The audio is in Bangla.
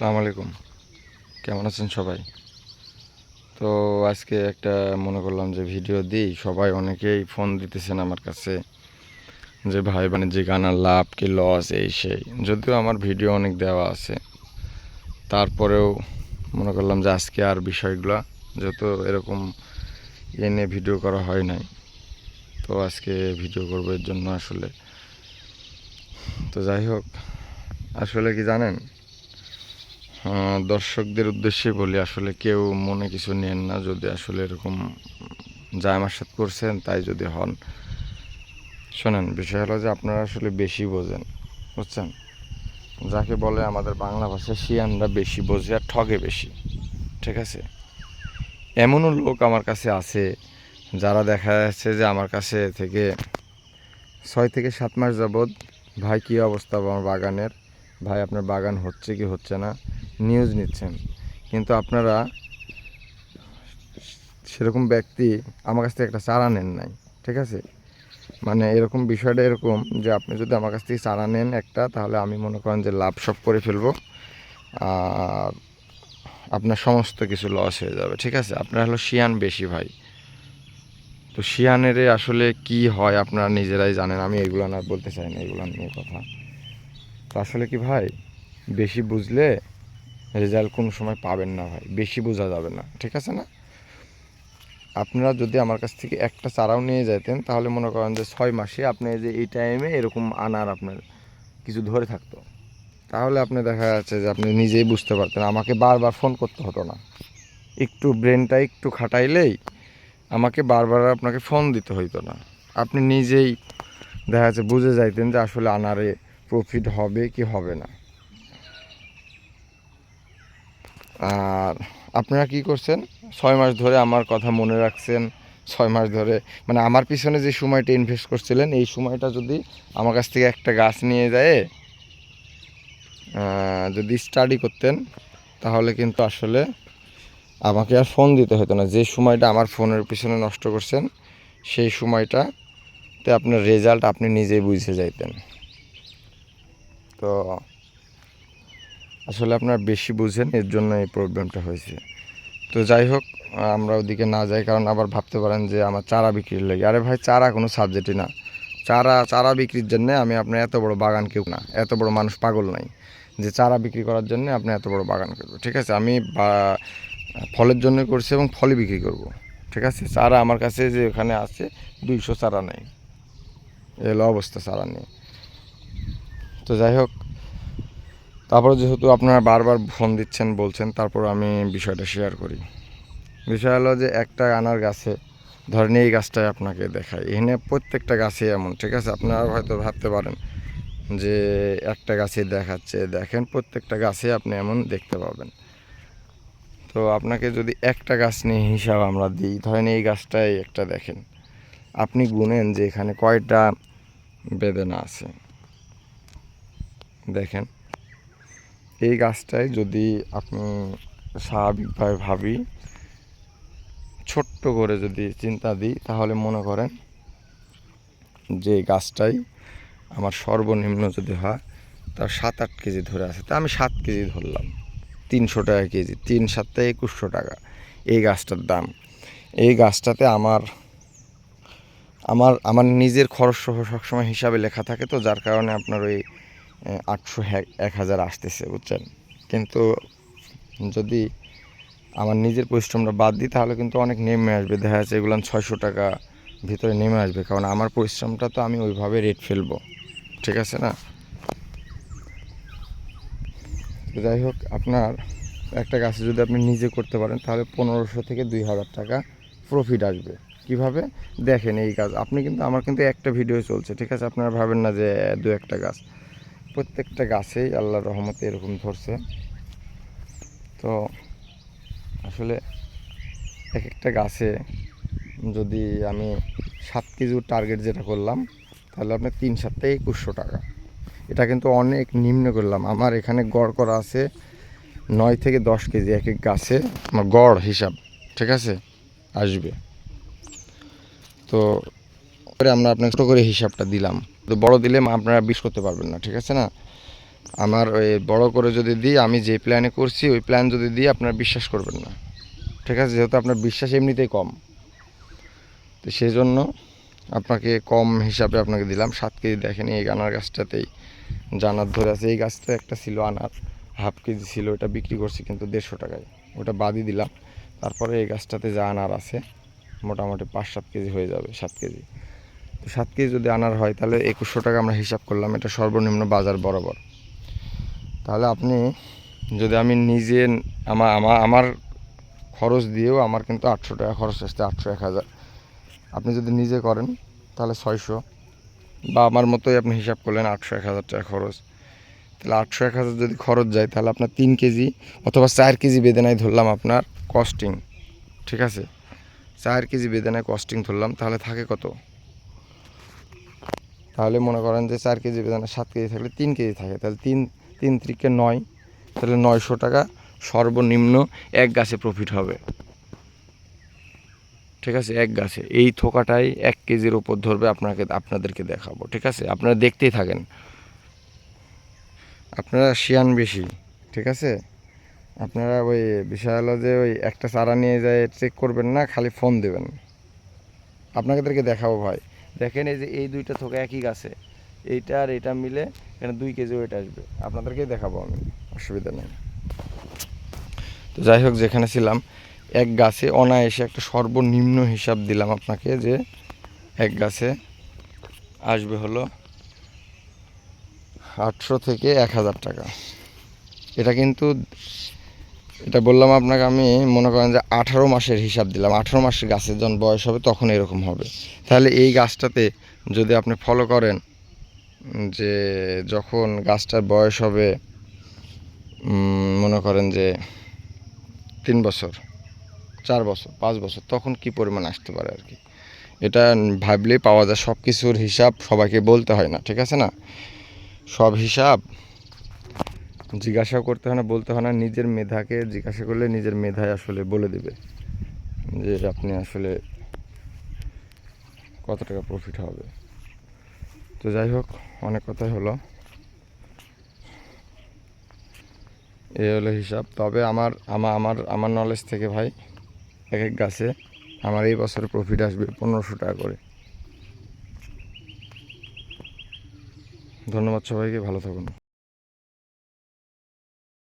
আসসালামু আলাইকুম। কেমন আছেন সবাই? তো আজকে একটা মনে করলাম যে ভিডিও দিই, সবাই অনেকেই ফোন দিতেছেন আমার কাছে যে, ভাই, বাণিজ্যিক আনার লাভ কি লস এই সেই। যদিও আমার ভিডিও অনেক দেওয়া আছে। তারপরেও মনে করলাম যে, আজকে আর বিষয়গুলো যেহেতু এরকম এ নিয়ে ভিডিও করা হয় নাই, তো আজকে ভিডিও করব এর জন্য আসলে। তো যাই হোক, আসলে কি জানেন? দর্শকদের উদ্দেশ্যে বলি, আসলে কেউ মনে কিছু নেন না যদি আসলে এরকম সাথে করছেন, তাই যদি হন। শোনেন, বিষয় হলো যে আপনারা আসলে বেশি বোঝেন, বুঝছেন? যাকে বলে আমাদের বাংলা ভাষায় শিয়ানরা বেশি বোঝে আর ঠগে বেশি, ঠিক আছে? এমনও লোক আমার কাছে আছে যারা দেখা যাচ্ছে যে আমার কাছে থেকে ছয় থেকে সাত মাস যাবৎ, ভাই, কী অবস্থা আমার বাগানের? ভাই, আপনার বাগান হচ্ছে কি হচ্ছে না? নিউজ নিচ্ছেন। কিন্তু আপনারা সেরকম ব্যক্তি আমার কাছ থেকে একটা চারা নেন নাই, ঠিক আছে? মানে এরকম বিষয়টা এরকম যে আপনি যদি আমার কাছ থেকে চারা নেন একটা, তাহলে আমি মনে করেন যে লাভ সব করে ফেলব। আর আপনার সমস্ত কিছু লস হয়ে যাবে, ঠিক আছে? আপনার হলো শিয়ান বেশি ভাই। তো শিয়ানের আসলে কি হয় আপনারা নিজেরাই জানেন, আমি এগুলো আর বলতে চাই না, এগুলো নিয়ে কথা। তো আসলে কি ভাই, বেশি বুঝলে রেজাল্ট কোনো সময় পাবেন না ভাই, বেশি বোঝা যাবে না, ঠিক আছে না? আপনারা যদি আমার কাছ থেকে একটা চারাও নিয়ে যেতেন তাহলে মনে করেন যে ছয় মাসে আপনি যে এই টাইমে এরকম আনার আপনার কিছু ধরে থাকতো। তাহলে আপনি দেখা যাচ্ছে যে আপনি নিজেই বুঝতে পারতেন, আমাকে বারবার ফোন করতে হতো না। একটু ব্রেনটা একটু খাটাইলেই আমাকে বারবার আপনাকে ফোন দিতে হইতো না। আপনি নিজেই দেখা যাচ্ছে বুঝে যাইতেন যে আসলে আনারে প্রফিট হবে কি হবে না। আর আপনারা কি করছেন? ছয় মাস ধরে আমার কথা মনে রাখছেন, ছয় মাস ধরে। মানে আমার পিছনে যে সময়টা ইনভেস্ট করছিলেন, এই সময়টা যদি আমার কাছ থেকে একটা গাছ নিয়ে যায় যদি স্টাডি করতেন, তাহলে কিন্তু আসলে আমাকে আর ফোন দিতে হতো না। যে সময়টা আমার ফোনের পিছনে নষ্ট করছেন, সেই সময়টাতে আপনার রেজাল্ট আপনি নিজেই বুঝে যাইতেন। তো আসলে আপনারা বেশি বুঝেন, এর জন্য এই প্রবলেমটা হয়েছে। তো যাই হোক, আমরা ওদিকে না যাই, কারণ আবার ভাবতে পারেন যে আমার চারা বিক্রির লাগে। আরে ভাই, চারা কোনো সাবজেক্টই না। চারা চারা বিক্রির জন্য আমি আপনার এত বড় বাগান কেউ না। এত বড় মানুষ পাগল নাই যে চারা বিক্রি করার জন্য আপনি এত বড় বাগান করব ঠিক আছে? আমি ফলের জন্য করছি এবং ফলই বিক্রি করব। ঠিক আছে? চারা আমার কাছে যে ওখানে আছে, দুইশো চারা নেই। এলো অবস্থা চারা নিয়ে। তো যাই হোক তারপরে যেহেতু আপনারা বারবার ফোন দিচ্ছেন, বলছেন, তারপর আমি বিষয়টা শেয়ার করি। বিষয় হলো যে একটা আনার গাছে, ধরেন এই গাছটাই আপনাকে দেখাই। এখানে প্রত্যেকটা গাছে এমন, ঠিক আছে? আপনারা হয়তো ভাবতে পারেন যে একটা গাছে দেখাচ্ছে, দেখেন প্রত্যেকটা গাছে আপনি এমন দেখতে পাবেন। তো আপনাকে যদি একটা গাছ নিয়ে হিসাব আমরা দিই, ধরেন এই গাছটাই একটা দেখেন। আপনি গুনেন যে এখানে কয়টা বেদনা আছে। দেখেন। এই গাছটায় যদি আপনি স্বাভাবিকভাবে ভাবি, ছোট্ট করে যদি চিন্তা দিই, তাহলে মনে করেন যে গাছটাই আমার সর্বনিম্ন যদি হয়, তার সাত আট কেজি ধরে আছে। তা আমি সাত কেজি ধরলাম। তিনশো টাকা কেজি, তিন সাতটা একুশশো টাকা। এই গাছটার দাম। এই গাছটাতে আমার আমার আমার নিজের খরচ সহ সবসময় হিসাবে লেখা থাকে তো, যার কারণে আপনার ওই আটশো এক হাজার আসতেছে, বুঝছেন? কিন্তু যদি আমার নিজের পরিশ্রমটা বাদ দিই, তাহলে কিন্তু অনেক নেমে আসবে। দেখা যাচ্ছে এগুলো ছয়শো টাকা ভিতরে নেমে আসবে। কারণ আমার পরিশ্রমটা তো আমি ওইভাবে রেট ফেলব। ঠিক আছে না? যাই হোক, আপনার একটা গাছে যদি আপনি নিজে করতে পারেন, তাহলে পনেরোশো থেকে দুই হাজার টাকা প্রফিট আসবে। কীভাবে? দেখেন এই গাছ। আপনি কিন্তু, আমার কিন্তু একটা ভিডিও চলছে, ঠিক আছে? আপনারা ভাবেন না যে দু একটা গাছ। প্রত্যেকটা গাছেই আল্লাহর রহমতে এরকম ধরছে। তো আসলে এক একটা গাছে যদি আমি সাত কেজির টার্গেট যেটা করলাম, তাহলে আপনার তিন সাতটা একুশশো টাকা। এটা কিন্তু অনেক নিম্ন করলাম। আমার এখানে গড় করা আছে নয় থেকে দশ কেজি এক এক গাছে আমার গড় হিসাব, ঠিক আছে? আসবে। তো আমরা আপনাকে করে হিসাবটা দিলাম। তো বড় দিলে আপনারা বিষ করতে পারবেন না, ঠিক আছে না? আমার ওই বড় করে যদি দিই, আমি যে প্ল্যানে করছি, ওই প্ল্যান যদি দিই, আপনারা বিশ্বাস করবেন না, ঠিক আছে? যেহেতু আপনার বিশ্বাস এমনিতেই কম। তো সেই জন্য আপনাকে কম হিসাবে আপনাকে দিলাম। সাত কেজি দেখেন এই আনার গাছটাতেই, জানার ধরে আছে, এই গাছটা একটা ছিল আনার, হাফ কেজি ছিল, ওটা বিক্রি করছি কিন্তু দেড়শো টাকায়। ওটা বাদই দিলাম। তারপরে এই গাছটাতে যা আনার আছে, মোটামুটি পাঁচ সাত কেজি হয়ে যাবে, সাত কেজি। তো সাত কেজি যদি আনার হয়, তাহলে একুশশো টাকা আমরা হিসাব করলাম। এটা সর্বনিম্ন বাজার বরাবর। তাহলে আপনি যদি আমি নিজে আমার আমার আমার খরচ দিয়েও আমার কিন্তু আটশো টাকা খরচ আসছে, আটশো, এক হাজার। আপনি যদি নিজে করেন, তাহলে ছয়শো। বা আমার মতোই আপনি হিসাব করলেন, আটশো, এক হাজার টাকা খরচ। তাহলে আটশো, এক হাজার যদি খরচ যায়, তাহলে আপনার তিন কেজি অথবা চার কেজি বেদনায় ধরলাম আপনার কস্টিং ঠিক আছে? চার কেজি বেদনায় কস্টিং ধরলাম, তাহলে থাকে কত? তাহলে মনে করেন যে চার কেজি বেদনা সাত কেজি থাকলে তিন কেজি থাকে। তাহলে তিন তিন ত্রিকে নয়, তাহলে নয়শো টাকা সর্বনিম্ন এক গাছে প্রফিট হবে। ঠিক আছে? এক গাছে। এই থোকাটাই এক কেজির ওপর ধরবে আপনাকে, আপনাদেরকে দেখাবো। ঠিক আছে? আপনারা দেখতেই থাকেন। আপনারা শিয়ান বেশি। ঠিক আছে? আপনারা ওই হলো যে ওই একটা চারা নিয়ে যায় চেক করবেন না, খালি ফোন দেবেন। আপনাদেরকে দেখাবো ভাই। দেখেন এই যে এই দুইটা থোকা একই গাছে। এইটা আর এটা মিলে এখানে দুই কেজি ওয়েট আসবে। আপনাদেরকেই দেখাবো আমি, অসুবিধা নেই। তো যাই হোক, যেখানে ছিলাম, এক গাছে অনায়াসে একটা সর্বনিম্ন হিসাব দিলাম আপনাকে যে এক গাছে আসবে হলো আটশো থেকে এক হাজার টাকা। এটা কিন্তু এটা বললাম আপনাকে, আমি মনে করেন যে আঠারো মাসের হিসাব দিলাম। আঠারো মাসের গাছের যখন বয়স হবে, তখন এরকম হবে। তাহলে এই গাছটাতে যদি আপনি ফলো করেন যে যখন গাছটার বয়স হবে মনে করেন যে তিন বছর, চার বছর, পাঁচ বছর, তখন কি পরিমাণ আসতে পারে আর কি? এটা ভাবলেই পাওয়া যায়। সব কিছুর হিসাব সবাইকে বলতে হয় না, ঠিক আছে না? সব হিসাব জিজ্ঞাসা করতে হয় না, বলতে হয় না, নিজের মেধাকে জিজ্ঞাসা করলে নিজের মেধায় আসলে বলে দেবে যে আপনি আসলে কত টাকা প্রফিট হবে। তো যাই হোক, অনেক কথাই হলো। এ হলো হিসাব। তবে আমার আমার আমার আমার নলেজ থেকে ভাই, এক এক গাছে আমার এই বছর প্রফিট আসবে পনেরোশো টাকা করে। ধন্যবাদ সবাইকে, ভালো থাকুন।